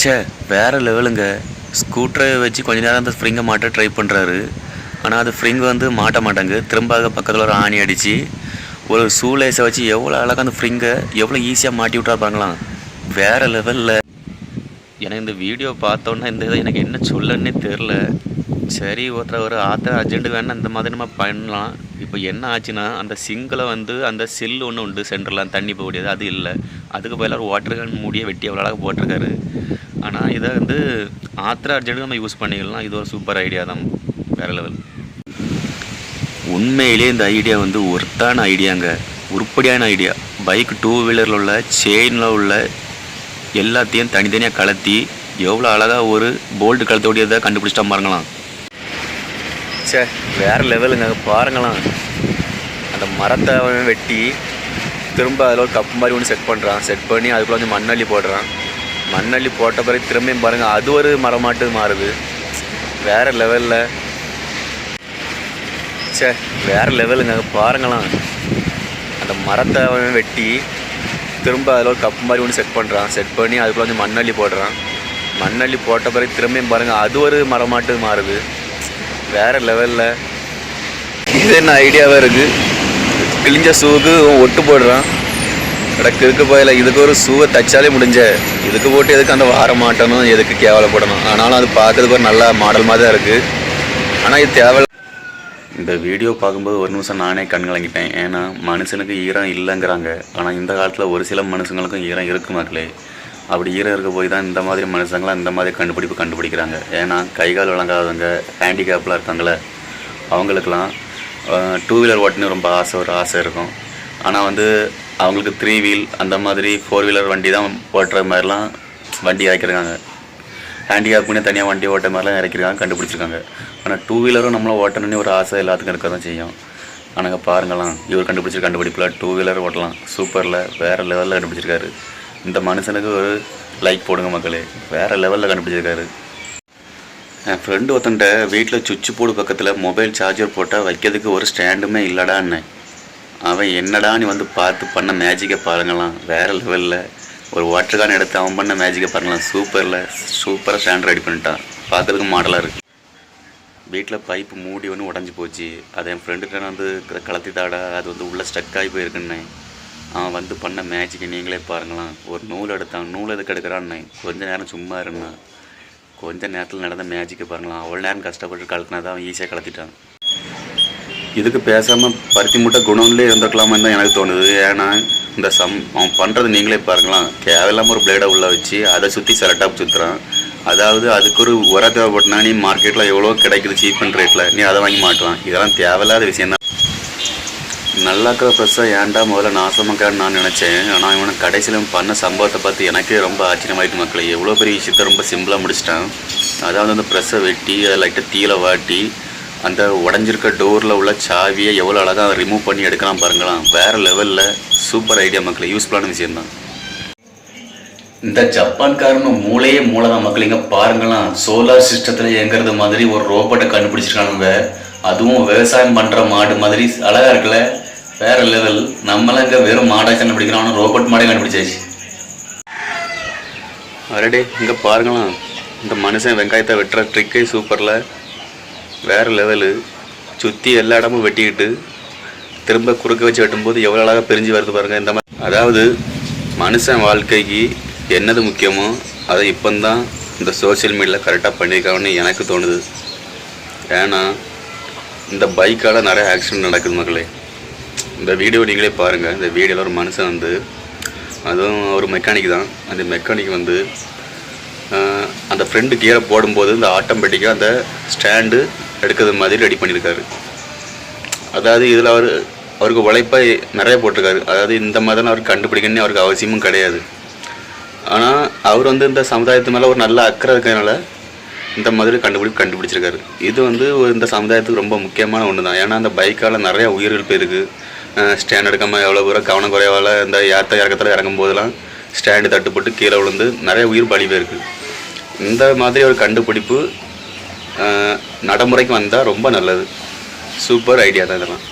ச்சே வேறு லெவலுங்க. ஸ்கூட்டரை வச்சு கொஞ்ச நேரம் அந்த ஸ்ப்ரிங்கை மாட்ட ட்ரை பண்ணுறாரு ஆனால் அது ஸ்ப்ரிங் வந்து மாட்ட மாட்டாங்க திரும்ப பக்கத்தில் ஒரு ஆணி அடித்து ஒரு சூலேஸை வச்சு எவ்வளோ அழகாக அந்த ஸ்ப்ரிங்கை எவ்வளோ ஈஸியாக மாட்டி விட்டா பாருங்களாம் வேறு லெவலில். எனக்கு இந்த வீடியோ பார்த்தோன்னே இந்த இதை எனக்கு என்ன சொல்லன்னே தெரில சரி ஒருத்தர் ஒரு ஆத்திர அர்ஜென்ட்டு வேணால் இந்த மாதிரி நம்ம பண்ணலாம். இப்போ என்ன ஆச்சுன்னா அந்த சிங்கில் வந்து அந்த சில்லு ஒன்று உண்டு சென்டர்லாம் தண்ணி போக முடியாது அது இல்லை. அதுக்கு பதிலாக ஒரு வாட்டர் கேன் மூடியை வெட்டி அவ்வளோ அழகாக போட்டிருக்காரு. ஆனால் இதை வந்து ஆத்திர அர்ஜென்ட் நம்ம யூஸ் பண்ணிக்கலாம் இது ஒரு சூப்பர் ஐடியா தான். வேறு லெவல் உண்மையிலேயே இந்த ஐடியா வந்து ஒர்த்தான ஐடியாங்க உருப்படியான ஐடியா பைக் டூ வீலரில் உள்ள செயினில் உள்ள எல்லாத்தையும் தனித்தனியாக கலத்தி எவ்வளோ அழகாக ஒரு போல்டு கலத்தோடையதை கண்டுபிடிச்சிட்டா பாருங்களாம் சே வேறு லெவலுங்க பாருங்களாம் அந்த மரத்தை வெட்டி திரும்ப அதில் ஒரு கப் மாதிரி ஒன்று செட் பண்ணுறான் செட் பண்ணி அதுக்குள்ளே வந்து மண்ணள்ளி போடுறான். மண்ணள்ளி போட்ட பிறகு திரும்பியும் பாருங்கள் அது ஒரு மரமாட்டு மாறுது. வேறு லெவலில் சே வேறு லெவலுங்க பாருங்களாம் அந்த மரத்தை வெட்டி திரும்ப அதில் ஒரு கப் மாதிரி ஒன்று செட் பண்ணுறான் செட் பண்ணி அதுக்குள்ள வந்து மண்ணள்ளி போடுறான். மண்ணள்ளி போட்ட பிறகு திரும்பியும் பாருங்கள் அது ஒரு மரமாட்டு மாறுது. வேறு லெவலில் இது என்ன ஐடியாவாக இருக்குது கிழிஞ்ச ஷூவுக்கு ஒட்டு போடுறான். கிடக்கு இருக்க போயில? இதுக்கு ஒரு சூவை தச்சாலே முடிஞ்ச. இதுக்கு போட்டு எதுக்கு அந்த வார மாட்டணும்? எதுக்கு கேவலப்படணும்? ஆனாலும் அது பார்க்கறதுக்கு ஒரு நல்ல மாடல் மாதிரி தான் இருக்குது ஆனால் இது தேவை இந்த வீடியோ பார்க்கும்போது ஒரு நிமிஷம் நானே கண் கலங்கிட்டேன். ஏன்னா மனுஷனுக்கு ஈரம் இல்லைங்கிறாங்க. ஆனால் இந்த காலத்தில் ஒரு சில மனுஷங்களுக்கும் ஈரம் இருக்கு மக்களே. அப்படி ஈரம் இருக்க போய் தான் இந்த மாதிரி மனுஷங்களாம் இந்த மாதிரி கண்டுபிடிப்பு கண்டுபிடிக்கிறாங்க. ஏன்னா கை கால் வழங்காதவங்க ஹேண்டிகேப்பில் இருக்காங்களே அவங்களுக்கெல்லாம் டூ வீலர் ஓட்டணும் ரொம்ப ஆசை ஒரு ஆசை இருக்கும். ஆனால் வந்து அவங்களுக்கு த்ரீ வீல் அந்த மாதிரி ஃபோர் வீலர் வண்டி தான் ஓட்டுற மாதிரிலாம் வண்டி இறக்கிருக்காங்க. ஹேண்டிகேப்புக்குன்னு தனியாக வண்டி ஓட்ட மாதிரிலாம் இறக்கிருக்காங்க கண்டுபிடிச்சிருக்காங்க. ஆனால் டூ வீலரும் நம்மளும் ஓட்டணும்னு ஒரு ஆசை எல்லாத்துக்கும் இருக்க தான் செய்யும். ஆனால் பாருங்களாம் இவர் கண்டுபிடிச்ச கண்டுபிடிப்பில் டூ வீலர் ஓட்டலாம். சூப்பரில் வேறு லெவலில் கண்டுபிடிச்சிருக்காரு. இந்த மனுஷனுக்கு ஒரு லைக் போடுங்க மக்களே வேறு லெவலில் கண்டுபிடிச்சிருக்காரு. என் ஃப்ரெண்டு ஒருத்தன்ட்ட வீட்டில் சுவிட்ச் போர்டு பக்கத்தில் மொபைல் சார்ஜர் போட்டால் வைக்கிறதுக்கு ஒரு ஸ்டாண்டுமே இல்லடான்னு அவன் என்னடா நீ வந்து பார்த்து பண்ண மேஜிக்கை பாருங்களாம். வேறு லெவலில் ஒரு வாட்டர் கேன் எடுத்து அவன் பண்ண மேஜிக்கை பாருங்களாம். சூப்பரில் சூப்பராக ஸ்டாண்ட் ரெடி பண்ணிட்டான். பார்க்குறதுக்கு மாடலாக இருக்குது வீட்டில் பைப்பு மூடி ஒன்று உடஞ்சி போச்சு. அதை என் ஃப்ரெண்டுகிட்ட வந்து கலத்தி தாடா அது வந்து உள்ளே ஸ்டக் ஆகி போயிருக்குன்னே அவன் வந்து பண்ண மேஜிக்கை நீங்களே பாருங்களாம். ஒரு நூல் எடுத்தான். நூல் எதுக்கு எடுக்கிறான்னே கொஞ்ச நேரம் சும்மா இருந்தான். கொஞ்ச நேரத்தில் நடந்த மேஜிக்கை பாருங்களாம். அவ்வளோ நேரம் கஷ்டப்பட்டு கலக்கினா தான் அவன் ஈஸியாக கலத்திட்டான். இதுக்கு பேசாமல் பருத்தி மூட்டை குணம்லேயே இருந்திருக்கலாமான்னு தான் எனக்கு தோணுது. ஏன்னா இந்த சம் அவன் பண்ணுறது நீங்களே பாருங்களாம் தேவையில்லாமல் ஒரு பிளேடை உள்ளே வச்சு அதை சுற்றி செலட்டாப் சுற்றுறான் அதாவது அதுக்கு ஒரு உர தேவைப்பட்டனா நீ மார்க்கெட்டில் எவ்வளோ கிடைக்குது சீப் அண்ட் ரேட்டில் நீ அதை வாங்கி மாட்டுவான் இதெல்லாம் தேவையில்லாத விஷயம் தான். நல்லா இருக்கிற ஏன்டா முதல்ல நாசமாக்கான்னு நான் நினச்சேன். ஆனால் இவனை கடைசியில் பண்ண சம்பவத்தை பார்த்து எனக்கே ரொம்ப ஆச்சரியமாயிட்டு மக்களை. எவ்வளோ பெரிய விஷயத்த ரொம்ப சிம்பிளாக முடிச்சிட்டான். அதாவது அந்த ப்ரெஸ்ஸை வெட்டி அதை லைட்டாக தீயில வாட்டி அந்த உடஞ்சிருக்க டோரில் உள்ள சாவியை எவ்வளோ அழகாக ரிமூவ் பண்ணி எடுக்கலாம் பாருங்களாம். வேறு லெவலில் சூப்பர் ஐடியா மக்களை யூஸ்ஃபுல்லான விஷயம்தான். இந்த ஜப்பான்காரன் மூளையே மூளை தான் மக்கள் இங்கே பாருங்களாம். சோலார் சிஸ்டத்தில் இயங்குறது மாதிரி ஒரு ரோபோட்டை கண்டுபிடிச்சிருக்கானுங்க. அதுவும் விவசாயம் பண்ணுற மாடு மாதிரி அழகாக இருக்குல்ல. வேற லெவல் நம்மளாம் இங்கே வெறும் மாடாக கண்டுபிடிக்கிறோம் ரோபோட் மாடே கண்டுபிடிச்சாச்சு. அரடே இங்கே பாருங்களாம். இந்த மனுஷன் வெங்காயத்தை வெட்டுற ட்ரிக்கே சூப்பரில் வேறு லெவலு சுற்றி எல்லா இடமும் வெட்டிக்கிட்டு திரும்ப குறுக்க வச்சு வெட்டும்போது எவ்வளோ அழகாக பிரிஞ்சு வருது பாருங்கள் இந்த மாதிரி அதாவது மனுஷன் வாழ்க்கைக்கு என்னது முக்கியமோ அதை இப்போந்தான் இந்த சோஷியல் மீடியாவில் கரெக்டாக பண்ணியிருக்காங்கன்னு எனக்கு தோணுது. ஏன்னா இந்த பைக்கால் நிறைய ஆக்சிடென்ட் நடக்குது மக்களே. இந்த வீடியோ நீங்களே பாருங்கள் இந்த வீடியோவில் ஒரு மனுஷன் வந்து அதுவும் ஒரு மெக்கானிக் தான். அந்த மெக்கானிக் வந்து அந்த ஃப்ரெண்டு கியரை போடும்போது இந்த ஆட்டோமேட்டிக்காக அந்த ஸ்டாண்டு எடுக்கிறது மாதிரி ரெடி பண்ணியிருக்காரு. அதாவது இதில் அவர் அவருக்கு உழைப்பாக நிறைய போட்டிருக்காரு. அதாவது இந்த மாதிரிலாம் அவர் கண்டுபிடிக்கணும்னு அவருக்கு அவசியமும் கிடையாது. ஆனால் அவர் வந்து இந்த சமுதாயத்து மேலே ஒரு நல்ல அக்கறை இருக்கிறதுனால இந்த மாதிரி கண்டுபிடிப்பு கண்டுபிடிச்சிருக்காரு. இது வந்து ஒரு இந்த சமுதாயத்துக்கு ரொம்ப முக்கியமான ஒன்று தான். ஏன்னா அந்த பைக்கால் நிறையா உயிர்கள் போயிருக்கு. ஸ்டாண்ட் எடுக்காமல் எவ்வளோ தூரம் கவனம் குறைவால் இந்த ஏற்ற இறக்கத்தில் இறங்கும் போதெல்லாம் ஸ்டாண்டு தட்டுப்பட்டு கீழே விழுந்து நிறைய உயிர் பலி போயிருக்கு. இந்த மாதிரி ஒரு கண்டுபிடிப்பு நடைமுறைக்கு வந்தால் ரொம்ப நல்லது. சூப்பர் ஐடியா தான் இதெல்லாம்.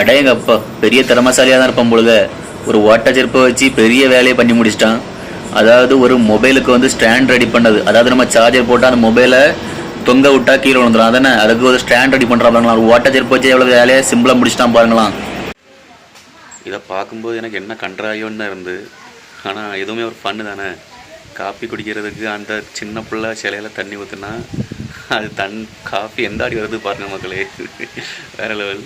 அடேங்கப்பா பெரிய திறமசாலியாக தான் இருப்பான் பொழுது. ஒரு ஓட்ட செருப்பை வச்சு பெரிய வேலையை பண்ணி முடிச்சிட்டான். அதாவது ஒரு மொபைலுக்கு வந்து ஸ்டாண்ட் ரெடி பண்ணது. அதாவது நம்ம சார்ஜர் போட்டால் அந்த மொபைலை தொங்க விட்டா கீழே விழுந்துடும் அதானே அதுக்கு ஒரு ஸ்டாண்ட் ரெடி பண்ணுறாங்களா ஒரு ஓட்டச்சர் போச்சு எவ்வளோ வேலையை சிம்பிளாக முடிச்சிட்டான் பாருங்களாம் இதை பார்க்கும்போது எனக்கு என்ன கன்றாயோன்னு இருந்து. ஆனால் எதுவுமே ஒரு ஃபன்னு தானே. காப்பி குடிக்கிறதுக்கு அந்த சின்ன பிள்ளை சிலையில் தண்ணி ஊற்றுனா அது தன் காஃபி எந்த அடி வருது பாருங்க மக்களே. வேறு லெவல்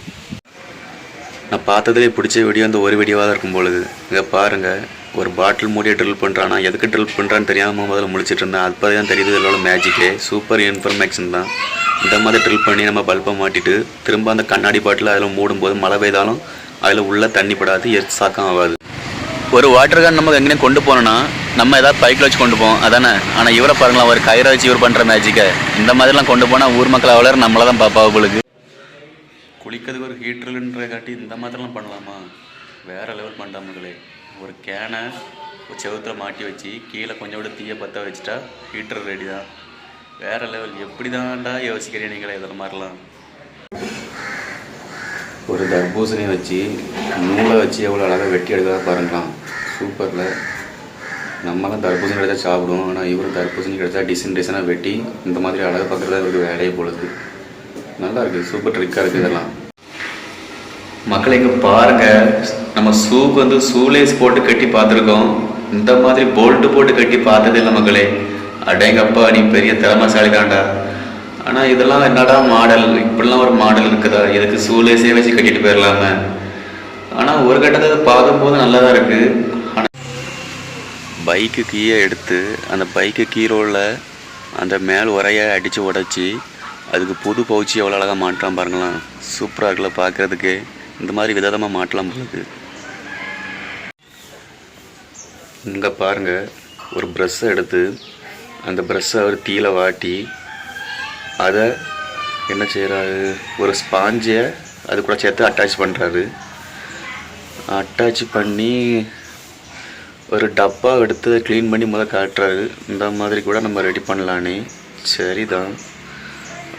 நான் பார்த்ததுலே பிடிச்ச வீடியோ அந்த ஒரு வீடியோவாக தான் இருக்கும் பொழுது. இங்கே பாருங்கள் ஒரு பாட்டில் மூடியை ட்ரில் பண்ணுறான் எதுக்கு ட்ரில் பண்ணுறான்னு தெரியாமல் முதல்ல முடிச்சுட்டு இருந்தேன். அப்போ தான் தெரியுது இதோட மேஜிக்கே சூப்பர் இன்ஃபர்மேஷன் தான். இந்த மாதிரி ட்ரில் பண்ணி நம்ம பல்பை மாட்டிட்டு திரும்ப அந்த கண்ணாடி பாட்டில் அதில் மூடும்போது மழை பெய்தாலும் அதில் உள்ளே தண்ணி படாது எர்த் சாக்கம் ஆகாது. ஒரு வாட்டர் கேன் நம்ம எங்கேயும் கொண்டு போனோம்னா நம்ம ஏதாவது பைக்கில் வச்சு கொண்டு போவோம். அதானே? ஆனால் இவரை பாருங்களா ஒரு கயிறை வச்சு இவர் பண்ணுற மேஜிக்கை இந்த மாதிரிலாம் கொண்டு போனால் ஊர் மக்கள் அவ்வளோ நம்மளை தான் பார்ப்பா அவங்களுக்கு குளிக்கிறதுக்கு ஒரு ஹீட்டருன்ற காட்டி இந்த மாதிரிலாம் பண்ணலாமா? வேற லெவல் பண்ணிட்டா மக்களே. ஒரு கேனை ஒரு மாட்டி வச்சு கீழே கொஞ்சம் கூட தீயை பற்ற வச்சுட்டா ஹீட்டர் ரெடி தான். வேற லெவல் எப்படி தான்டா யோசிக்கிறீங்க நீங்களே இதில் மாதிரிலாம் ஒரு தர்பூசணியை வச்சு நூலை வச்சு எவ்வளோ அழகாக வெட்டி எடுக்கிறதா பாருங்களாம். சூப்பரில். நம்மலாம் தர்பூசணி கிடைச்சா சாப்பிடுவோம். ஆனால் இவர் தர்பூசணி கிடைச்சா டிசைன் டிசைனாக வெட்டி இந்த மாதிரி அழகாக பார்க்குறதா இவருக்கு வேலையை பொழுது நல்லா இருக்குது சூப்பர் ட்ரிக்காக இருக்குது இதெல்லாம். மக்கள் இங்கே பாருங்கள் நம்ம சூப் வந்து சூலேஸ் போட்டு கட்டி பார்த்துருக்கோம். இந்த மாதிரி போல்ட்டு போட்டு கட்டி பார்த்தது இல்லை மக்களே. அடேங்கப்பா நீ பெரிய திறமைசாலி தாண்டா ஆனால் இதெல்லாம் என்னடா மாடல் இப்படிலாம் ஒரு மாடல் இருக்குதா? இதுக்கு சூலேசே வச்சு கட்டிட்டு போயிடலாமே. ஆனால் ஒரு கட்டத்தை பார்க்கும்போது நல்லா தான் இருக்குது ஆனால் பைக்கு கீயை எடுத்து அந்த பைக்கு கீரோவில் அந்த மேல் உரையை அடித்து உடச்சி அதுக்கு புது பவுச்சி எவ்வளோ அழகாக மாட்டலாம் பாருங்களேன். சூப்பராக இருக்குல்ல பார்க்குறதுக்கு. இந்த மாதிரி விதமாக மாட்டலாம் போகுது இங்கே பாருங்கள் ஒரு ப்ரெஷ்ஷை எடுத்து அந்த ப்ரெஷ்ஷை அவர் தீயில வாட்டி அதை என்ன செய்கிறாரு ஒரு ஸ்பாஞ்சை அது கூட சேர்த்து அட்டாச் பண்ணுறாரு அட்டாச் பண்ணி ஒரு டப்பா எடுத்து க்ளீன் பண்ணி முதல் காட்டுறாரு. இந்த மாதிரி கூட நம்ம ரெடி பண்ணலானே. சரிதான்.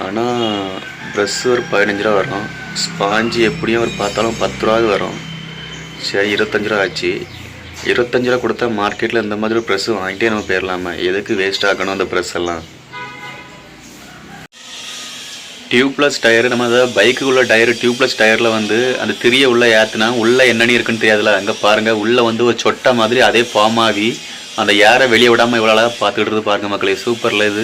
ஆனால் ப்ரெஷ் ஒரு பதினஞ்சு ரூபா வரும். ஸ்பாஞ்சு எப்படியும் ஒரு பார்த்தாலும் பத்து ரூபாவது வரும். சரி இருபத்தஞ்சு ரூபா ஆச்சு. இருபத்தஞ்சு ரூபா கொடுத்தா மார்க்கெட்டில் இந்த மாதிரி ப்ரெஸ் வாங்கிட்டே நம்ம போயிடலாமா எதுக்கு வேஸ்ட் ஆகணும் அந்த ப்ரெஸ் எல்லாம்? டியூப்லெஸ் டயர் நம்ம அதாவது பைக்குள்ள டயர் டியூப்லெஸ் டயரில் வந்து அந்த திரிய உள்ளே ஏற்றுனா உள்ளே என்னென்னு இருக்குன்னு தெரியாதுல அங்கே பாருங்கள் உள்ளே வந்து ஒரு சொட்டை மாதிரி அதே ஃபார்ம் ஆகி அந்த ஏரை வெளியே விடாமல் இவ்வளோ அழகாக பார்த்துக்கிட்டு பாருங்கள் மக்களே. சூப்பரில் இது.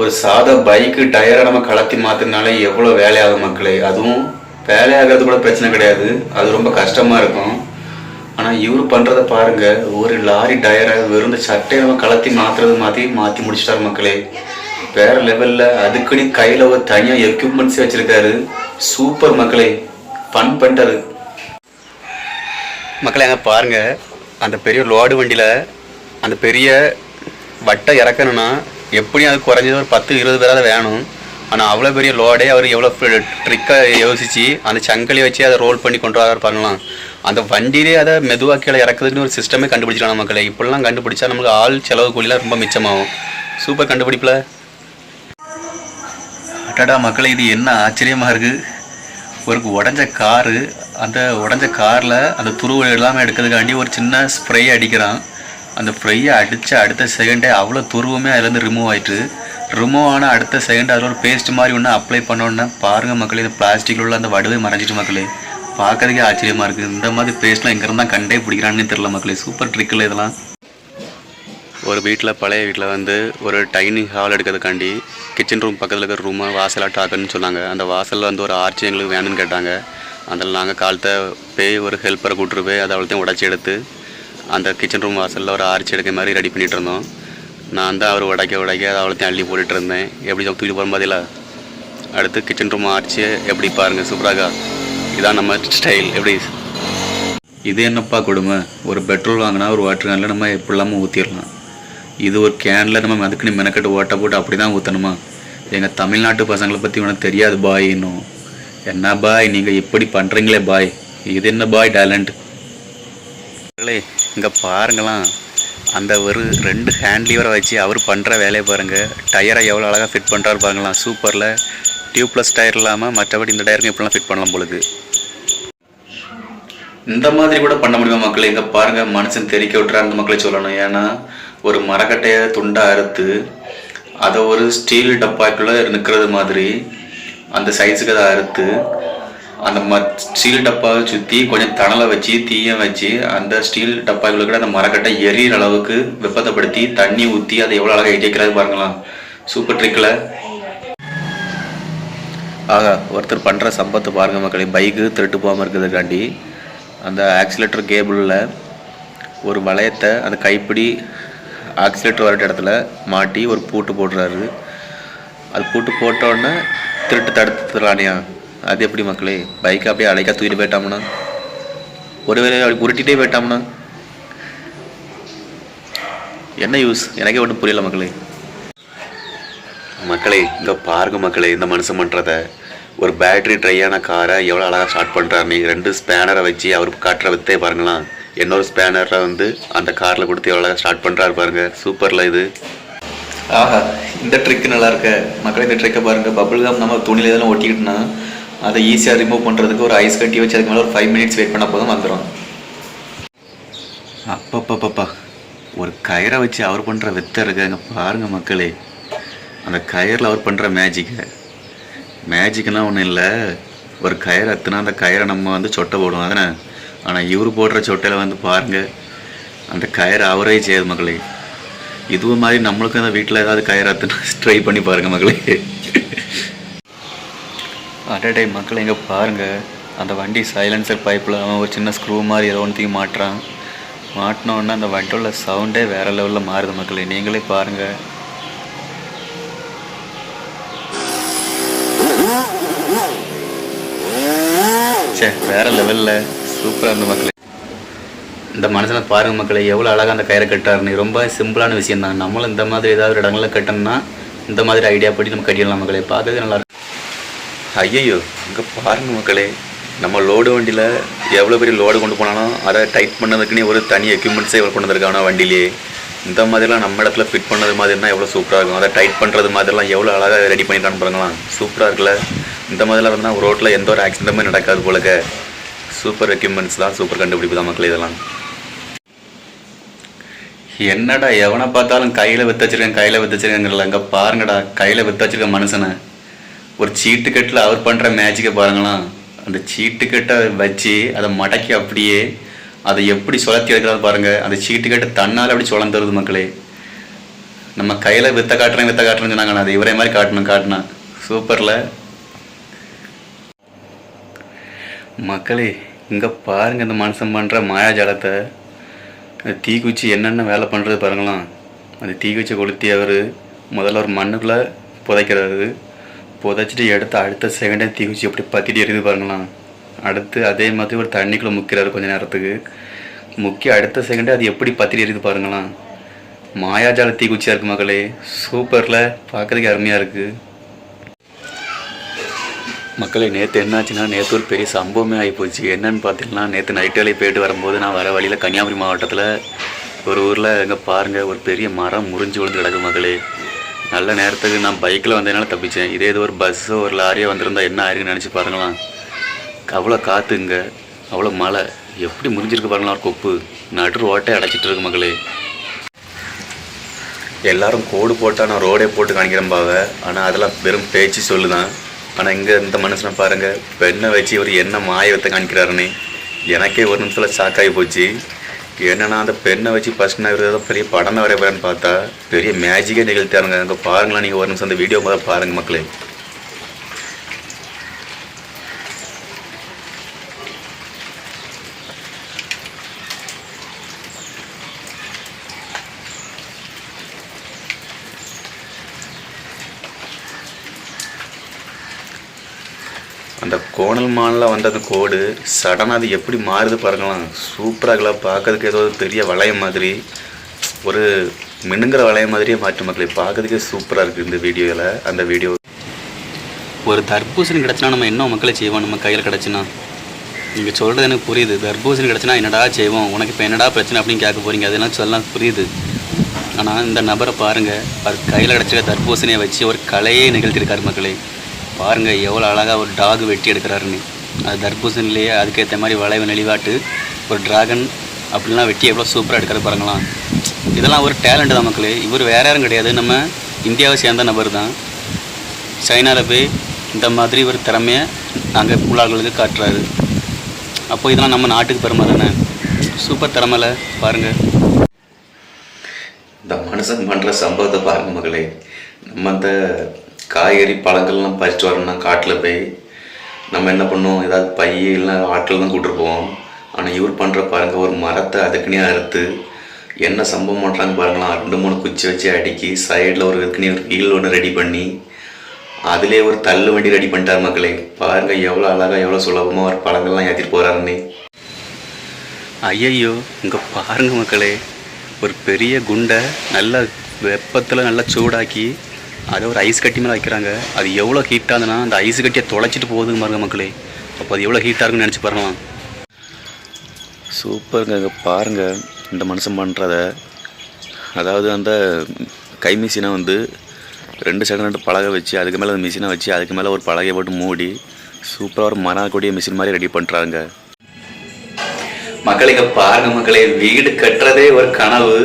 ஒரு சாத பைக்கு டயரை நம்ம கலத்தி மாற்றினாலே எவ்வளோ வேலையாகும் மக்களே. அதுவும் வேலையாகிறது கூட பிரச்சனை கிடையாது. அது ரொம்ப கஷ்டமாக இருக்கும். ஆனால் இவர் பண்ணுறத பாருங்கள் ஒரு லாரி டயரை வெறும் சட்டையை நம்ம கலத்தி மாற்றுறது மாற்றி மாற்றி முடிச்சிட்டாரு மக்களே. வேற லெவலில் அதுக்குன்னு கையில் ஒரு தனியாக எக்யூப்மெண்ட்ஸ் வச்சுருக்காரு. சூப்பர் மக்களே ஃபன் பண்ணிட்டாரு. மக்களை அங்கே பாருங்க. அந்த பெரிய லோடு வண்டியில் அந்த பெரிய வட்டை இறக்கணும்னா எப்படியும் அது குறைஞ்சது ஒரு பத்து இருபது பேராவது வேணும். ஆனால் அவ்வளோ பெரிய லோடே அவர் எவ்வளோ ட்ரிக்காக யோசித்து அந்த சங்கலி வச்சு அதை ரோல் பண்ணி கொண்டு வர பண்ணலாம் அந்த வண்டியிலே அதை மெதுவாக கீழே இறக்குதுன்னு ஒரு சிஸ்டமே கண்டுபிடிச்சிடலாம் மக்களை. இப்படிலாம் கண்டுபிடிச்சா நமக்கு ஆள் செலவு கூலிலாம் ரொம்ப மிச்சமாகும். சூப்பர் கண்டுபிடிப்பில். அடடா மக்களை இது என்ன ஆச்சரியமாக இருக்குது ஒரு உடஞ்ச காரு அந்த உடஞ்ச காரில் அந்த துருவு எல்லாமே எடுக்கிறதுக்காண்டி ஒரு சின்ன ஸ்ப்ரே அடிக்கிறான். அந்த ஸ்ப்ரேயை அடித்த அடுத்த செகண்டே அவ்வளோ துருவமே அதுலேருந்து ரிமூவ் ஆகிட்டு ரிமூவ் ஆன அடுத்த செகண்ட் அதில் ஒரு பேஸ்ட் மாதிரி ஒன்று அப்ளை பண்ணோன்னே பாருங்கள் மக்களே இந்த பிளாஸ்டிக்கில் உள்ள அந்த வடுவை மறைஞ்சிட்டு மக்களே. பார்க்கறதுக்கே ஆச்சரியமாக இருக்குது இந்த மாதிரி பேஸ்ட்லாம் எங்கேருந்து தான் கண்டே பிடிக்கிறான்னு தெரியல மக்களே. சூப்பர் ட்ரிக்கில் இதெல்லாம். ஒரு வீட்டில் பழைய வீட்டில் வந்து ஒரு டைனிங் ஹால் எடுக்கிறதுக்காண்டி கிச்சன் ரூம் பக்கத்தில் இருக்கிற ரூமை வாசலாக ஆக்கணும்னு சொன்னாங்க. அந்த வாசலில் வந்து ஒரு ஆர்ச்சி எங்களுக்கு வேணும்னு கேட்டாங்க. அதில் நாங்கள் காலத்தை போய் ஒரு ஹெல்ப்பரை கூப்பிட்டு போய் அதை அவ்வளோத்தையும் உடச்சி எடுத்து அந்த கிச்சன் ரூம் வாசலில் ஒரு ஆர்ச்சி எடுக்க மாதிரி ரெடி பண்ணிகிட்டு இருந்தோம். நான் தான் அவர் உடைக்க உடைக்க அதை அவ்வளோத்தையும் அள்ளி போட்டுட்டு இருந்தேன். எப்படி தூக்கிட்டு போகிற மாதிரில அடுத்து கிச்சன் ரூம் ஆர்ச்சி எப்படி பாருங்கள் சூப்பராக இதான் நம்ம ஸ்டைல் எப்படி? இது என்னப்பா கொடுமை? ஒரு பெட்ரோல் வாங்கினா ஒரு வாட்டர் கேனில் நம்ம எப்படி இல்லாமல் ஊற்றிடலாம் இது ஒரு கேனில் நம்ம அதுக்குன்னு மெனக்கட்டு ஓட்ட போட்டு அப்படி தான் ஊற்றணுமா எங்கள் தமிழ்நாட்டு பசங்களை பற்றி உனக்கு தெரியாது பாய் இன்னும். என்ன பாய்? நீங்கள் இப்படி பண்ணுறீங்களே பாய். இது என்ன பாய் டேலண்ட்? இங்கே பாருங்களாம். அந்த ஒரு ரெண்டு ஹேண்ட் லீவரை வச்சு அவர் பண்ணுற வேலையை பாருங்கள் டயரை எவ்வளோ அழகாக ஃபிட் பண்ணுறாரு பாருங்களாம். சூப்பரில். டியூப்லெஸ் டயர் இல்லாமல் மற்றபடி இந்த டயருக்கு இப்படிலாம் ஃபிட் பண்ணலாம் பொழுது. இந்த மாதிரி கூட பண்ண முடியுமா மக்களை? இங்கே பாருங்கள் மனுஷன் தெறிக்க விட்டுறாங்க மக்களே சொல்லணும். ஏன்னா ஒரு மரக்கட்டையை துண்டாக அறுத்து அதை ஒரு ஸ்டீல் டப்பாக்குள்ளே நிற்கிறது மாதிரி அந்த சைஸுக்கு அதை அறுத்து அந்த ம ஸ்டீல் டப்பாவை சுற்றி கொஞ்சம் தணலை வச்சு தீயம் வச்சு அந்த ஸ்டீல் டப்பாக்குள்ள கூட அந்த மரக்கட்டை எரியிற அளவுக்கு வெப்பத்தைப்படுத்தி தண்ணி ஊற்றி அதை எவ்வளோ அழகாக இடிக்கிறாரு பாருங்களா சூப்பர் ட்ரிக்கில் ஆகா ஒருத்தர் பண்ணுற சம்பத்தை பாருங்கள் மக்களே. பைக்கு திருட்டு போகாமல் இருக்கிறதுக்காண்டி அந்த ஆக்சிலேட்டர் கேபிளில் ஒரு வளையத்தை அந்த கைப்பிடி ஆக்சிலேட்டர் வர இடத்துல மாட்டி ஒரு பூட்டு போடுறாரு. அது பூட்டு போட்டோடனே திருட்டு தடுத்துறானியா அது எப்படி மக்களே? பைக்கை அப்படியே அழைக்கா தூக்கிட்டு போயிட்டாமுன்னா ஒருவேளை அப்படி உருட்டிகிட்டே போயிட்டாமுன்னா என்ன யூஸ் எனக்கே ஒன்றும் புரியல மக்களே. மக்களே இங்கே பாருங்க மக்களே இந்த மனுஷன் பண்ணுறத ஒரு பேட்டரி ட்ரையான காரை எவ்வளோ அழகாக ஸ்டார்ட் பண்ணுறாரு நீ ரெண்டு ஸ்பேனரை வச்சு அவர் காட்டுற வித்தே பாருங்களேன். இன்னொரு ஸ்பேனரில் வந்து அந்த காரில் கொடுத்து எவ்வளோ ஸ்டார்ட் பண்ணுறாரு பாருங்க. சூப்பரில் இது. ஆஹா இந்த ட்ரிக் நல்லா இருக்க. மக்களே இந்த ட்ரிக்கை பாருங்க. பபிள் கம் நம்ம துணியில் இதெல்லாம் ஒட்டிக்கிட்டோம்னா அதை ஈஸியாக ரிமூவ் பண்ணுறதுக்கு ஒரு ஐஸ் கட்டி வச்சு அதுக்கு மேலே ஒரு ஃபைவ் மினிட்ஸ் வெயிட் பண்ண போதும் வந்துடும் அப்பப்பப்பப்பா. ஒரு கயிறை வச்சு அவர் பண்ணுற வித்தை இருக்காங்க பாருங்க மக்களே. அந்த கயிறில் அவர் பண்ணுற மேஜிக்கை மேஜிக்னா ஒன்றும் இல்லை. ஒரு கயிறு அத்துனா அந்த கயிறை நம்ம வந்து சொட்டை போடுவோம் அதானே? ஆனால் இவர் போடுற சொட்டையில் வந்து பாருங்கள் அந்த கயிறு அவரே செய்யாது மகளே. இதுவும் மாதிரி நம்மளுக்கும் அந்த வீட்டில் ஏதாவது கயிறு ட்ரை பண்ணி பாருங்கள் மகளே. அடடே மக்கள் எங்கே பாருங்கள் அந்த வண்டி சைலன்சர் பைப்பில் அவன் ஒரு சின்ன ஸ்க்ரூ மாதிரி ஏதோ ஒன்றுத்தையும் மாட்டுறான். மாட்டின அந்த வண்டியோட சவுண்டே வேறு லெவலில் மாறுது மக்களே. நீங்களே பாருங்கள் சே வேறு லெவலில் சூப்பராக இருந்த மக்களே. இந்த மனுஷனை பாருங்க மக்களே எவ்வளோ அழகாக அந்த கயிறை கட்டாருன்னு ரொம்ப சிம்பிளான விஷயம் தான் நம்மளும் இந்த மாதிரி ஏதாவது ஒரு இடங்களில் கட்டணும்னா இந்த மாதிரி ஐடியா படி நம்ம கட்டிடலாம் மக்களே. பார்க்கறது நல்லாயிருக்கும் ஐயையோ இங்கே பாருங்க மக்களே. நம்ம லோடு வண்டியில் எவ்வளோ பெரிய லோடு கொண்டு போனாலும் அதை டைட் பண்ணதுக்குன்னே ஒரு தனி எக்யூப்மெண்ட்ஸே எவ்வளோ கொண்டு வந்திருக்காங்க வண்டியிலே. இந்த மாதிரிலாம் நம்ம இடத்துல ஃபிட் பண்ணது மாதிரினா எவ்வளோ சூப்பராக இருக்கும். அதை டைட் பண்ணுறது மாதிரிலாம் எவ்வளோ அழகாக ரெடி பண்ணிட்டான்னு பாருங்களா சூப்பராக இருக்குல்ல. இந்த மாதிரிலாம் இருந்தால் ரோட்டில் எந்த ஒரு ஆக்சிடெண்ட்டுமே நடக்காது போலக்க. சூப்பர் எக்யூப்மெண்ட்ஸ் தான் சூப்பர் கண்டுபிடிப்பு தான் மக்கள் இதெல்லாம். என்னடா எவனை பார்த்தாலும் கையில் வித்து வச்சிருக்கேன் கையில் வித்து வச்சிருக்கேங்கிறல அங்கே பாருங்கடா கையில் வித்து வச்சிருக்க மனுஷனை. ஒரு சீட்டு கட்டில் அவர் பண்ணுற மேஜிக்கை பாருங்களாம். அந்த சீட்டு கட்டை வச்சு அதை மடக்கி அப்படியே அதை எப்படி சுழத்தி எடுக்கிறாரு பாருங்க. அந்த சீட்டு கட்டு தன்னால் அப்படி சுழந்துருது மக்களே. நம்ம கையில் வித்த காட்டுறேன் வித்த காட்டுறேன்னு சொன்னாங்கண்ணா. அது இவரே மாதிரி காட்டணும் காட்டினா. சூப்பரில் மக்களே இங்கே பாருங்க இந்த மனுஷன் பண்ணுற மாயாஜாலத்தை. அந்த தீக்குச்சி என்னென்ன வேலை பண்ணுறது பாருங்களாம் அந்த தீக்குச்சி கொளுத்தி அவர் முதல்ல ஒரு மண்ணுக்குள்ளே புதைக்கிறாரு. புதைச்சிட்டு எடுத்து அடுத்த செகண்டே தீக்குச்சி எப்படி பற்றிட்டு எரியுது பாருங்களாம் அடுத்து அதே மாதிரி ஒரு தண்ணிக்குள்ளே முக்கிறாரு கொஞ்சம் நேரத்துக்கு. முக்கிய அடுத்த செகண்டே அது எப்படி பற்றிட்டு எரியுது பாருங்களாம் மாயாஜால தீக்குச்சியாக இருக்குது மக்களே. சூப்பரில். பார்க்குறதுக்கு அருமையாக இருக்குது மக்களை நேற்று என்னாச்சுன்னா நேற்று ஒரு பெரிய சம்பவமே ஆகிப்போச்சு என்னன்னு பார்த்தீங்கன்னா நேற்று நைட் வேலையை போயிட்டு வரும்போது நான் வர வழியில் கன்னியாகுமரி மாவட்டத்தில் ஒரு ஊரில் எங்கே பாருங்கள் ஒரு பெரிய மரம் முறிஞ்சு விழுந்து கிடக்கு மக்களே. நல்ல நேரத்துக்கு நான் பைக்கில் வந்ததுனால தப்பிச்சேன். இதே இது ஒரு பஸ்ஸோ ஒரு லாரியோ வந்திருந்தா என்ன ஆயிருக்குன்னு நினச்சி பாருங்களாம் அவ்வளோ காற்றுங்க அவ்வளோ மழை. எப்படி முறிஞ்சிருக்கு பாருங்களா ஒரு கொப்பு. நடு ரோட்டை அடைச்சிட்டு இருக்கு மக்களே. எல்லாரும் கோடு போட்டால் நான் ரோடே போட்டு காணிக்கிறேன் பாவை. ஆனால் அதெல்லாம் வெறும் பேச்சு சொல்லுதான். ஆனால் இங்கே இந்த மனுஷனை பாருங்கள் பெண்ணை வச்சு இவர் என்ன மாயத்தை காணிக்கிறாருன்னு எனக்கே ஒரு நிமிஷத்தில் ஷாக்காகி போச்சு. என்னென்னா அந்த பெண்ணை வச்சு ஃபஸ்ட் நான் இவர் ஏதோ பெரிய படமே வரையறேன்னு பார்த்தா பெரிய மேஜிக்கே நிகழ்த்தாருங்க அங்கே பாருங்களேன் நீங்கள் ஒரு நிமிஷம் அந்த வீடியோ முதல்ல பாருங்கள் மக்களே அந்த கோணல் வந்தது கோடு. சடனாக அது எப்படி மாறுது பாருங்களாம் சூப்பராக பார்க்கறதுக்கு ஏதோ ஒரு பெரிய வளையம் மாதிரி. ஒரு மினுங்கிற வளையம் மாதிரியே மாற்று மக்களை பார்க்கறதுக்கே சூப்பராக இருக்குது இந்த வீடியோவில் அந்த வீடியோ. ஒரு தர்பூசணி கிடச்சினா நம்ம என்ன மக்களை செய்வோம்? நம்ம கையில் கிடச்சினா? நீங்கள் சொல்கிறது எனக்கு புரியுது. தர்பூசணி கிடச்சினா என்னடா செய்வோம்? உனக்கு இப்போ என்னடா பிரச்சனை அப்படின்னு கேட்க போகிறீங்க அதெல்லாம் சொல்லலாம் புரியுது. ஆனால் இந்த நபரை பாருங்கள் அது கையில் கிடச்சிருக்க தர்பூசணியை வச்சு ஒரு கலையே நிகழ்த்தியிருக்காரு மக்களே. பாருங்கள் எவ்வளோ அழகாக ஒரு டாக் வெட்டி எடுக்கிறாருன்னு. அது தர்பூசணிலேயே அதுக்கேற்ற மாதிரி வளைவு நெளிவாட்டு ஒரு டிராகன் அப்படிலாம் வெட்டி எவ்வளோ சூப்பராக எடுக்கிற பாருங்களாம் இதெல்லாம் ஒரு டேலண்ட் தான் மக்களே. இவர் வேற யாரும் கிடையாது. நம்ம இந்தியாவை சேர்ந்த நபர் தான். சைனாவில் போய் இந்த மாதிரி ஒரு திறமையை அங்கே உள்ளார்களுக்கு காட்டுறாரு. அப்போ இதெல்லாம் நம்ம நாட்டுக்கு பெருமை தானே? சூப்பர் திறமையில் பாருங்கள் இந்த மனுஷன் பண்ணுற சம்பவத்தை பாருங்க மகளே நம்ம அந்த காய்கறி பழங்கள்லாம் பறித்து வரணும்னா காட்டில் போய் நம்ம என்ன பண்ணுவோம்? ஏதாவது பையெல்லாம் இல்லை ஆட்கள் தான் கூப்பிட்டு போவோம். ஆனால் இவர் பண்ணுற பாருங்க ஒரு மரத்தை அதுக்குன்னே அறுத்து என்ன சம்பவம் பண்ணுறாங்க பாருங்களா ரெண்டு மூணு குச்சி வச்சு அடுக்கி சைடில் ஒரு இதுக்குன்னே ஒரு கீழ் ஒன்று ரெடி பண்ணி அதிலே ஒரு தள்ளு வண்டி ரெடி பண்ணிட்டார் மக்களே. பாருங்க எவ்வளோ அழகாக எவ்வளோ சுலபமாக ஒரு பழங்கள்லாம் ஏற்றிட்டு போகிறாருன்னு ஐயையோ இங்கே பாருங்க மக்களே. ஒரு பெரிய குண்டை நல்லா வெப்பத்தில் நல்லா சூடாக்கி அதை ஒரு ஐஸ் கட்டி மேலே வைக்கிறாங்க. அது எவ்வளோ ஹீட்டாக இருந்ததுன்னா அந்த ஐஸ் கட்டியை தொலைச்சிட்டு போகுதுங்க பாருங்க மக்களே. அப்போ அது எவ்வளோ ஹீட்டாக இருக்குன்னு நினச்சி பாருங்களாம் சூப்பருங்க இங்க பாருங்க இந்த மனுஷன் பண்ணுறத அதாவது அந்த கை மிஷினை வந்து ரெண்டு சைடு ரெண்டு பலகை வச்சு அதுக்கு மேலே அந்த மிஷினை வச்சு அதுக்கு மேலே ஒரு பலகையை போட்டு மூடி சூப்பராக ஒரு மரம் கூடிய மிஷின் மாதிரி ரெடி பண்ணுறாங்க மக்கள் இங்கே பாருங்க மக்களே வீடு கட்டுறதே ஒரு கனவு.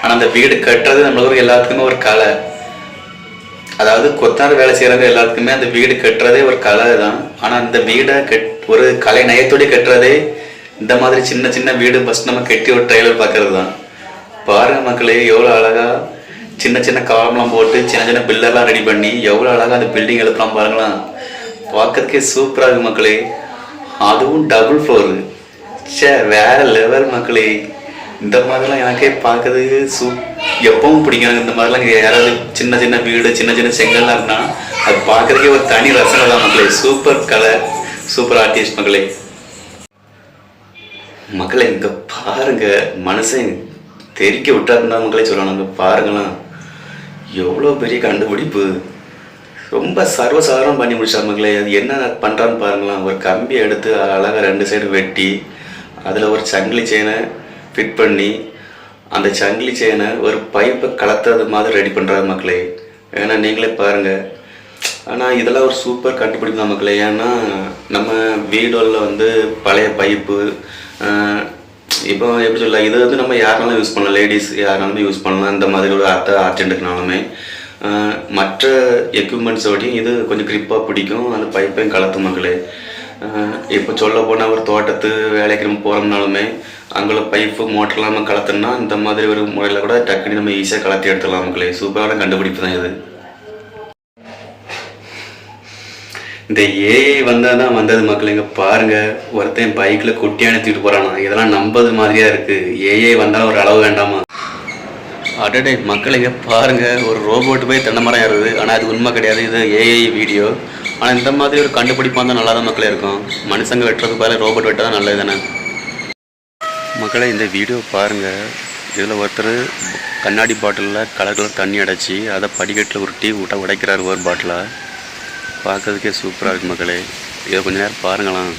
ஆனால் அந்த வீடு கட்டுறது நம்மளுக்கு எல்லாத்துக்குமே ஒரு கலை. அதாவது கொத்தார் வேலை செய்கிறவங்க எல்லாத்துக்குமே அந்த வீடு கட்டுறதே ஒரு கலை தான். ஆனால் அந்த வீடை கட் ஒரு கலை நயத்தோடு கட்டுறதே இந்த மாதிரி சின்ன சின்ன வீடு ஃபஸ்ட் நம்ம கட்டி ஒரு ட்ரைலர் பார்க்கறது தான். பாருங்க மக்களே எவ்வளோ அழகாக சின்ன சின்ன காலம்லாம் போட்டு சின்ன சின்ன பில்லர்லாம் ரெடி பண்ணி எவ்வளோ அழகாக அந்த பில்டிங் எழுப்பலாம் பாருங்களேன். பார்க்கறதுக்கே சூப்பராக இருக்கு மக்களே. அதுவும் டபுள் ஃப்ளோரு சே வேற லெவல் மக்களே. இந்த மாதிரிலாம் எனக்கே பார்க்கறதுக்கு சூ எப்பவும் பிடிக்கும். எனக்கு இந்த மாதிரிலாம் யாராவது சின்ன சின்ன வீடு சின்ன சின்ன செங்கல்லாம் இருந்தால் அது பார்க்குறதுக்கே ஒரு தனி ரசனை தான் மக்களே சூப்பர் கலர் சூப்பர் ஆர்டிஸ்ட் மக்களே. மக்களை இங்கே பாருங்க. மனசை தெரிக்க விட்டாருந்தா மக்களே சொல்லணும் அங்கே பாருங்களேன். எவ்வளோ பெரிய கண்டுபிடிப்பு. ரொம்ப சர்வசாதாரணம் பண்ணி முடிச்சார் மக்களே. அது என்ன பண்ணுறான்னு பாருங்களேன். ஒரு கம்பி எடுத்து அழகாக ரெண்டு சைடு வெட்டி அதில் ஒரு சங்கிலி செயினை ஃபிட் பண்ணி அந்த சங்கிலி செயினை ஒரு பைப்பை கலத்துறது மாதிரி ரெடி பண்ணுறாரு மக்களே. ஏன்னா நீங்களே பாருங்கள் ஆனால் இதெல்லாம் ஒரு சூப்பர் கண்டுபிடிப்பு தான் மக்களே. ஏன்னா நம்ம வீடுகளில் வந்து பழைய பைப்பு இப்போ எப்படி சொல்ல இது வந்து நம்ம யாருனாலும் யூஸ் பண்ணலாம். லேடிஸ் யாருனாலுமே யூஸ் பண்ணலாம். இந்த மாதிரி ஒரு அர்த்த அர்ஜென்ட்டுக்குனாலுமே மற்ற எக்யூப்மெண்ட்ஸோடையும் இது கொஞ்சம் கிரிப்பாக பிடிக்கும். அந்த பைப்பையும் கலத்து மக்களே. இப்போ சொல்ல போனால் ஒரு தோட்டத்து வேலைக்கு நம்ம போகிறோம்னாலுமே அங்கே பைப்பு மோட்டர்லாம் நம்ம கலத்துனா இந்த மாதிரி ஒரு முறையில் கூட டக்குனு நம்ம ஈஸியாக கலத்தி எடுத்துடலாம் மக்களே. சூப்பரான கண்டுபிடிப்பு தான் இது. இந்த ஏஐ வந்தால் தான் வந்தது மக்கள். இங்கே பாருங்கள் ஒருத்தன் பைக்கில் குட்டி நிறுத்திட்டு போகிறானா இதெல்லாம் நம்பது மாதிரியா இருக்குது ஏஐ வந்தாலும் ஒரு அளவு வேண்டாமா? அடடே மக்கள் இங்கே பாருங்கள் ஒரு ரோபோட் போய் தென்னை மரம் ஏறுது. ஆனால் அது உண்மை கிடையாது. இது ஏஐ வீடியோ ஆனால் இந்த மாதிரி ஒரு கண்டுபிடிப்பாக இருந்தால் நல்லா தான் மக்களே இருக்கும். மனுஷங்க வெட்டுறதுக்கு பதிலாக ரோபோட் வெட்டால் தான் நல்லது தானே மக்களை இந்த வீடியோ பாருங்கள் இதில் ஒருத்தர் கண்ணாடி பாட்டிலில் கலர் கலர் தண்ணி அடைச்சி அதை படிக்கட்டில் உருட்டி விட்ட உடைக்கிறார் ஒரு பாட்டிலை. பார்க்கறதுக்கே சூப்பராக இருக்கு மக்களே. இதை கொஞ்சம் நேரம் பாருங்களாம்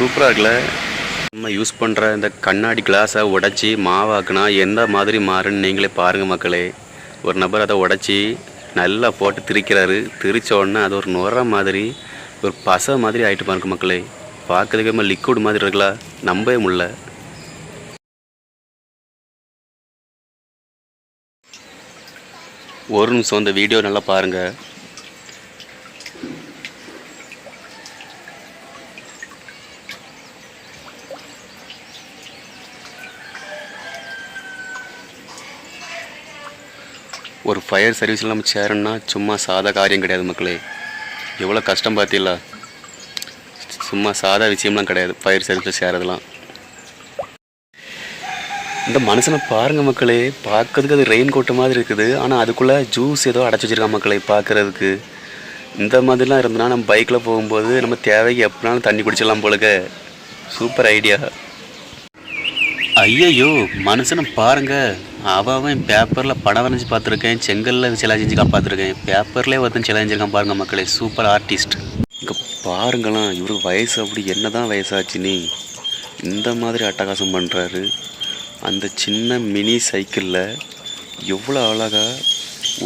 சூப்பராக இருக்குல்ல. நம்ம யூஸ் பண்ணுற இந்த கண்ணாடி கிளாஸை உடச்சி மாவாக்குனா எந்த மாதிரி மாறுன்னு நீங்களே பாருங்கள் மக்களே. ஒரு நபர் அதை உடச்சி நல்லா போட்டு திரிக்கிறாரு. திரிச்ச உடனே அது ஒரு நுர மாதிரி ஒரு பசை மாதிரி ஆகிட்டு பாருங்க மக்களே. பார்க்கறதுக்கே நம்ம லிக்விட் மாதிரி இருக்குல்ல. நம்பவே முடில ஒரு நிமிஷம் இந்த வீடியோ நல்லா பாருங்கள் ஒரு ஃபயர் சர்வீஸில் நம்ம சேரணும்னா சும்மா சாதா காரியம் கிடையாது மக்களே. எவ்வளோ கஷ்டம் பார்த்தீங்களா சும்மா சாதா விஷயம்லாம் கிடையாது ஃபயர் சர்வீஸில் சேரதெல்லாம். இந்த மனுஷனை பாருங்கள் மக்களே பார்க்கறதுக்கு அது ரெயின் கோட்டை மாதிரி இருக்குது. ஆனால் அதுக்குள்ளே ஜூஸ் ஏதோ அடைச்சி வச்சிருக்கான் மக்களே பார்க்கறதுக்கு. இந்த மாதிரிலாம் இருந்தனா நம்ம பைக்கில் போகும்போது நம்ம தேவைக்கு எப்படினாலும் தண்ணி குடிச்சிடலாம் போலுக்க சூப்பர் ஐடியா ஐயையோ மனுஷனை பாருங்கள் அவன் அவன் பேப்பரில் படம் வரைஞ்சி பார்த்துருக்கேன். செங்கலில் சிலை செஞ்சுக்கான் பார்த்துருக்கேன். பேப்பர்லேயே ஒருத்தன் சிலை செஞ்சிருக்கான் பாருங்க மக்களே. சூப்பர் ஆர்டிஸ்ட் இங்கே பாருங்களாம் இவர் வயசு அப்படி என்ன தான் வயசாச்சு நீ. இந்த மாதிரி அட்டகாசம் பண்ணுறாரு அந்த சின்ன மினி சைக்கிளில் எவ்வளோ அழகாக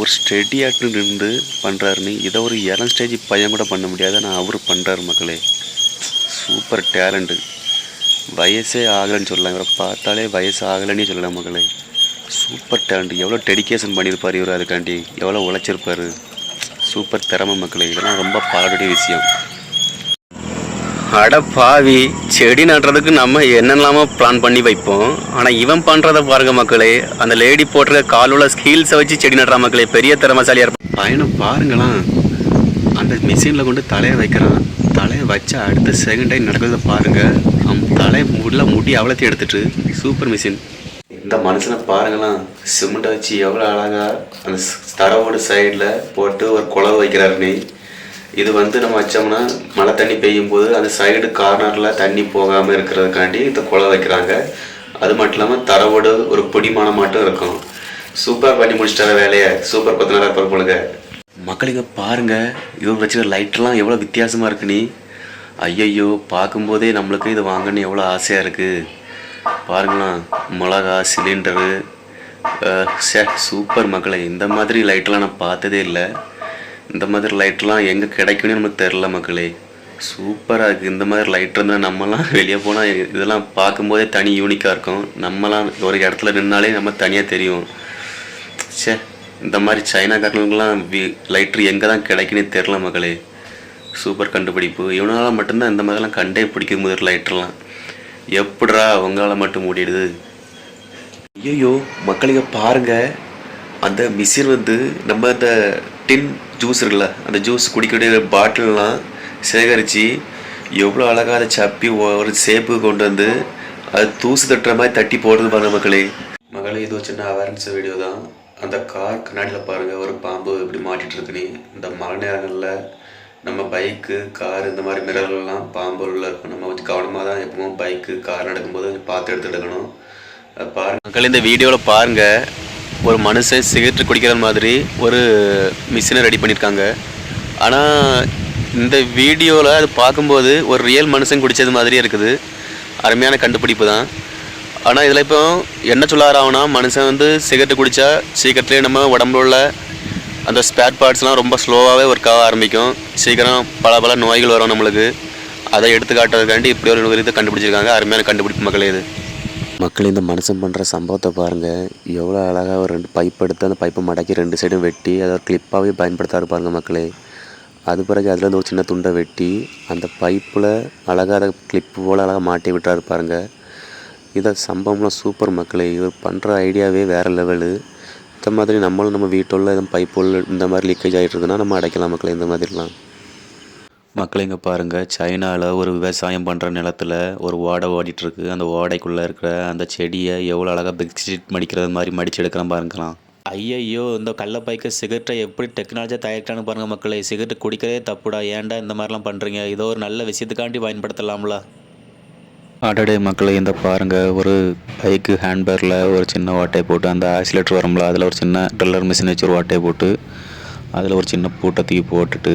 ஒரு ஸ்டெடியாட்டு நின்று பண்ணுறாருன்னு இதை ஒரு இளம் ஸ்டேஜ் பையன் கூட பண்ண முடியாது. ஆனால் அவர் பண்ணுறாரு மக்களே. சூப்பர் டேலண்ட்டு வயசே ஆகலைன்னு சொல்லலாம். இவரை பார்த்தாலே வயசு ஆகலைன்னே சொல்லலாம் மகளே சூப்பர் டேலண்ட் எவ்வளோ டெடிகேஷன் பண்ணியிருப்பார் இவர் அதுக்காண்டி. எவ்வளோ உழைச்சிருப்பார். சூப்பர் திறமை மக்களே. இதெல்லாம் ரொம்ப பாராட்டுடைய விஷயம். அட பாவி. செடி நடுறதுக்கு நம்ம என்னெல்லாமோ பிளான் பண்ணி வைப்போம். ஆனால் இவன் பண்ணுறத பாருங்க மக்களே. அந்த லேடி போட்டிருக்க காலுள்ள ஸ்கில்ஸை வச்சு செடி நடுற மக்களே. பெரிய திறமைசாலியாக இருப்பான் பையனை பாருங்களாம் அந்த மிஷினில் கொண்டு தலையை வைக்கிறான். தலையை வச்சா அடுத்த செகண்ட் டைம் நடக்கிறத பாருங்க. அவன் தலையை உள்ள முடி அவ்வளோத்தையும் எடுத்துட்டு சூப்பர் மிஷின் இந்த மனுஷனை பாருங்களாம் சிமெண்ட்டை வச்சு எவ்வளோ அழகா அந்த தரவோட சைடில் போட்டு ஒரு குழவை வைக்கிறாரு இது வந்து நம்ம வச்சோம்னா மழை தண்ணி பெய்யும் போது அந்த சைடு கார்னரில் தண்ணி போகாமல் இருக்கிறதுக்காண்டி இந்த குழவை வைக்கிறாங்க. அது மட்டும் இல்லாமல் தரவோடு ஒரு பிடிமான மட்டும் இருக்கும் சூப்பர் பண்ணி முடிச்சிட்டார வேலையை? சூப்பர் கொத்தனாரா இருப்பார் போலுங்க. மக்களுங்க பாருங்க இவன் வச்சுக்கிற லைட்லாம் எவ்வளோ வித்தியாசமாக இருக்கு நீ. ஐயையோ பார்க்கும்போதே நம்மளுக்கு இது வாங்கணும்னு எவ்வளோ ஆசையாக இருக்குது பாருங்களேன் மிளகா சிலிண்டரு சே சூப்பர் மக்களை இந்த மாதிரி லைட்லாம் நான் பார்த்ததே இல்லை. இந்த மாதிரி லைட்லாம் எங்கே கிடைக்கும்னு நமக்கு தெரில மக்களே. சூப்பராக இருக்குது இந்த மாதிரி லைட் இருந்தால் நம்மலாம் வெளியே போனால் இதெல்லாம் பார்க்கும்போதே தனி யூனிக்காக இருக்கும். நம்மலாம் ஒரு இடத்துல நின்னாலே நம்ம தனியாக தெரியும். ச்சே இந்த மாதிரி சைனாக்காரங்களுக்குலாம் வி லைட்ரு எங்கே தான் கிடைக்குன்னு தெரில மகளே சூப்பர் கண்டுபிடிப்பு. இவனால் மட்டும்தான் இந்த மாதிரிலாம் கண்டே பிடிக்க முதல் லைட்ருலாம் எப்படா அவங்களால மட்டும் மூடிடுது ஐயோ மக்களுங்க பாருங்க. அந்த மிஷின் வந்து நம்ம அந்த டின் ஜூஸ் இருக்குல்ல அந்த ஜூஸ் குடிக்கக்கூடிய பாட்டில்லாம் சேகரித்து எவ்வளோ அழகாக அதை சப்பி ஒரு சேப்பு கொண்டு வந்து அது தூசு தட்டுற மாதிரி தட்டி போடுறது பாருங்க மக்களே. மகளே இது ஒரு சின்ன அவேர்னஸ் வீடியோ தான். அந்த கார் கண்ணாடியில் பாருங்கள் ஒரு பாம்பு இப்படி மாட்டிகிட்டு இருக்குன்னு. இந்த மழை நேரங்களில் நம்ம பைக்கு கார் இந்த மாதிரி மிரர்கள்லாம் பாம்பு உள்ள இருக்கும். நம்ம கொஞ்சம் கவனமாக தான் எப்பவும் பைக்கு கார் நடக்கும்போது கொஞ்சம் பார்த்து எடுத்து எடுக்கணும் பாருங்கள் மக்கள் இந்த வீடியோவில் பாருங்கள் ஒரு மனுஷன் சிகரெட் குடிக்கிற மாதிரி ஒரு மிஷினை ரெடி பண்ணியிருக்காங்க ஆனால் இந்த வீடியோவில் அது பார்க்கும்போது ஒரு ரியல் மனுஷன் குடித்தது மாதிரியே இருக்குது. அருமையான கண்டுபிடிப்பு தான். ஆனால் இதில் இப்போ என்ன சொல்லாராவனா மனுஷன் வந்து சிகரெட் குடித்தா சீக்கிரத்துலேயே நம்ம உடம்புல உள்ள அந்த ஸ்பேர் பார்ட்ஸ்லாம் ரொம்ப ஸ்லோவாகவே ஒர்க் ஆக ஆரம்பிக்கும். சீக்கிரம் பல பல நோய்கள் வரும் நம்மளுக்கு. அதை எடுத்து காட்டுறதுக்காண்டி இப்படி ஒரு இதை கண்டுபிடிச்சிருக்காங்க. அருமையான கண்டுபிடிப்பு மக்களே இது. மக்கள் இந்த மனுஷன் பண்ணுற சம்பவத்தை பாருங்கள் எவ்வளோ அழகாக ஒரு ரெண்டு பைப் எடுத்து அந்த பைப்பை மடக்கி ரெண்டு சைடும் வெட்டி அதை ஒரு கிளிப்பாகவே பயன்படுத்தாரு பாருங்க மக்களே. அது பிறகு அதில் இருந்து ஒரு சின்ன துண்டை வெட்டி அந்த பைப்பில் அழகாக அதை கிளிப்பு போல் அழகாக மாட்டி விட்டுறாரு பாருங்கள் இதை சம்பவம்லாம் சூப்பர் மக்களே. இவர் பண்ணுற ஐடியாவே வேறு லெவலு இந்த மாதிரி நம்மளும் நம்ம வீட்டுள்ள எதுவும் பைப்புள்ள இந்த மாதிரி லீக்கேஜ் ஆகிட்டு இருக்குன்னா நம்ம அடைக்கலாம் மக்களை இந்த மாதிரிலாம். மக்கள் இங்கே பாருங்கள் சைனாவில் ஒரு விவசாயம் பண்ணுற நிலத்துல ஒரு ஓடை ஓடிட்டுருக்கு. அந்த ஓடைக்குள்ளே இருக்கிற அந்த செடியை எவ்வளோ அழகாக பெட்ஷீட் மடிக்கிறது மாதிரி மடிச்சு எடுக்கிறோம் பாருங்கலாம் ஐயையோ இந்த கள்ளப்பைக்கு சிகரெட்டை எப்படி டெக்னாலஜியாக தயாரிக்கிறான்னு பாருங்கள் மக்களை. சிகரெட் குடிக்கிறதே தப்புடா. ஏன்டா இந்த மாதிரிலாம் பண்ணுறீங்க இதோ ஒரு நல்ல விஷயத்துக்காண்டி பயன்படுத்தலாம்ல. அடடே மக்களை இந்த பாருங்கள் ஒரு பைக்கு ஹேண்ட்பேரில் ஒரு சின்ன வாட்டையை போட்டு அந்த ஆக்சிலேட்டர் வரும்ல அதில் ஒரு சின்ன ட்ரில்லர் மிஷின் வச்சு ஒரு வாட்டையை போட்டு அதில் ஒரு சின்ன பூட்டை தூக்கி போட்டுட்டு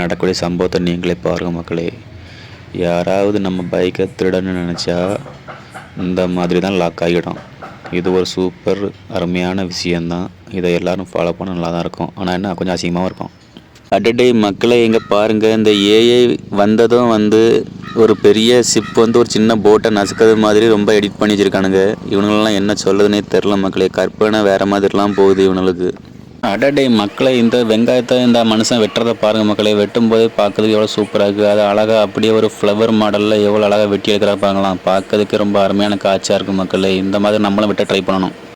நடக்கூடிய சம்பவத்தை நீங்களே பாருங்கள் மக்களே. யாராவது நம்ம பைக்கை திருடன்னு நினச்சா இந்த மாதிரி தான் லாக் ஆகிடும். இது ஒரு சூப்பர் அருமையான விஷயந்தான் இதை எல்லோரும் ஃபாலோ பண்ண நல்லா தான் இருக்கும். ஆனால் என்ன கொஞ்சம் அசிங்கமாகவும் இருக்கும். அடடே மக்களை எங்கே பாருங்கள் இந்த ஏஐ வந்ததும் வந்து ஒரு பெரிய ஷிப் வந்து ஒரு சின்ன போட்டை நசுக்கிறது மாதிரி ரொம்ப எடிட் பண்ணி வச்சிருக்கானுங்க. இவனுங்களெல்லாம் என்ன சொல்லுதுன்னே தெரில மக்களே. கற்பனை வேறு மாதிரிலாம் போகுது இவனுங்களுக்கு. அடடே மக்களை இந்த வெங்காயத்தை இந்த மனுஷன் வெட்டுறதை பாருங்கள் மக்களே. வெட்டும் போதே பார்க்கறதுக்கு எவ்வளோ சூப்பராக இருக்குது அது அழகாக அப்படியே ஒரு ஃப்ளவர் மாடலில் எவ்வளோ அழகாக வெட்டி எடுக்கிறா பாங்களாம் பார்க்கறதுக்கு ரொம்ப அருமையான காட்சியாக இருக்கும் மக்களே. இந்த மாதிரி நம்மளும் வெட்ட ட்ரை பண்ணணும்.